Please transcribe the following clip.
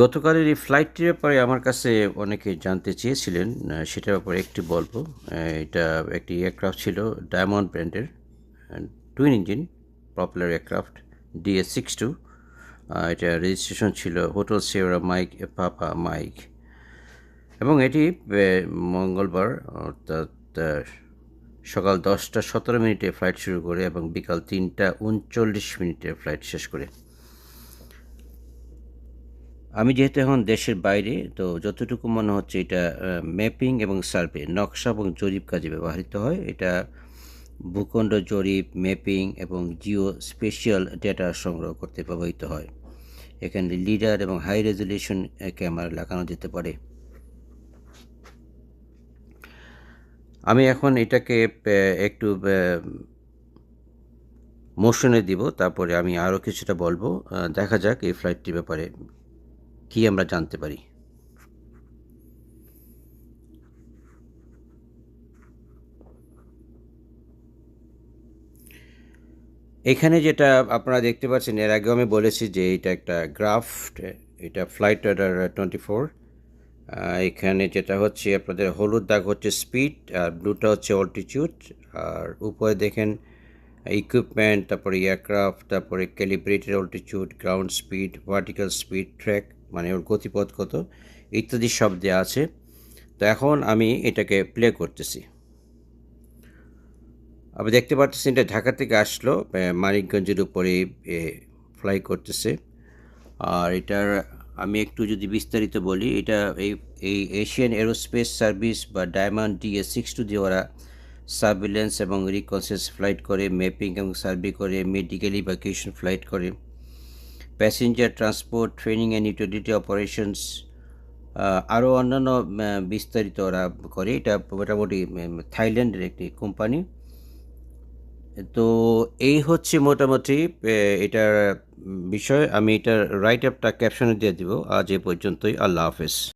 গতকালের এই ফ্লাইটটির ব্যাপারে আমার কাছে অনেকে জানতে চেয়েছিলেন সেটার ব্যাপারে একটি বলব এটা একটি এয়ারক্রাফট ছিল, ডায়মন্ড ব্র্যান্ডের twin engine, popular aircraft, DS six two. এটা রেজিস্ট্রেশন ছিল hotel Sierra Mike, papa Mike. এবং এটি মঙ্গলবার, অর্থাৎ সকাল দশটা সতেরো মিনিটে ফ্লাইট শুরু করে এবং বিকাল তিনটা উনচল্লিশ মিনিটে ফ্লাইট শেষ করে। আমি যেহেতু এখন দেশের বাইরে, তো যতটুকু মনে হচ্ছে এটা ম্যাপিং এবং সার্ভে, নকশা এবং জরিপ কাজে ব্যবহৃত হয়। এটা ভূখণ্ড জরিপ, ম্যাপিং এবং জিও স্পেশাল ডেটা সংগ্রহ করতে ব্যবহৃত হয়। এখানে লিডার এবং হাই রেজলিউশন ক্যামেরা লাগানো যেতে পারে। আমি এখন এটাকে একটু মোশনে দিব, তারপরে আমি আরও কিছুটা বলব। দেখা যাক এই ফ্লাইটটির ব্যাপারে কি আমরা জানতে পারি? এখানে যেটা আপনারা দেখতে পাচ্ছেন, এর আগেও আমি বলেছি যে এটা একটা গ্রাফ এটা ফ্লাইট টোয়েন্টি ফোর। এখানে যেটা হচ্ছে, আপনাদের হলুদ দাগ হচ্ছে স্পিড, আর ব্লুটা হচ্ছে অল্টিটিউড আর উপরে দেখেন ইকুইপমেন্ট তারপরে এয়ারক্রাফট তারপরে calibrated altitude ground speed vertical speed track মানে ওর গতিপথ কত, ইত্যাদি সব দেওয়া আছে। তো এখন আমি এটাকে প্লে করতেছি। আপনি দেখতে পাচ্ছেন এটা ঢাকা থেকে আসলো মানিকগঞ্জের উপরে ফ্লাই করতেছে। আর এটার, আমি একটু যদি বিস্তারিত বলি, এটা এই এই এশিয়ান এরোস্পেস সার্ভিস বা ডায়মন্ড ডিএস সিক্স টু দিয়ে ওরা সার্ভিলেন্স এবং রিকনসেস ফ্লাইট করে ম্যাপিং এবং সার্ভে করে মেডিকেল ইভাকুয়েশন ফ্লাইট করে passenger transport training and utility operations আরও অন্যান্য বিস্তারিত ওরা করে। এটা মোটামুটি থাইল্যান্ডের একটি কোম্পানি তো এই হচ্ছে মোটামুটি এটার বিষয়। আমি এটার রাইট আপটা ক্যাপশনে দিয়ে দিব। আজ এ পর্যন্তই। আল্লাহ হাফেজ।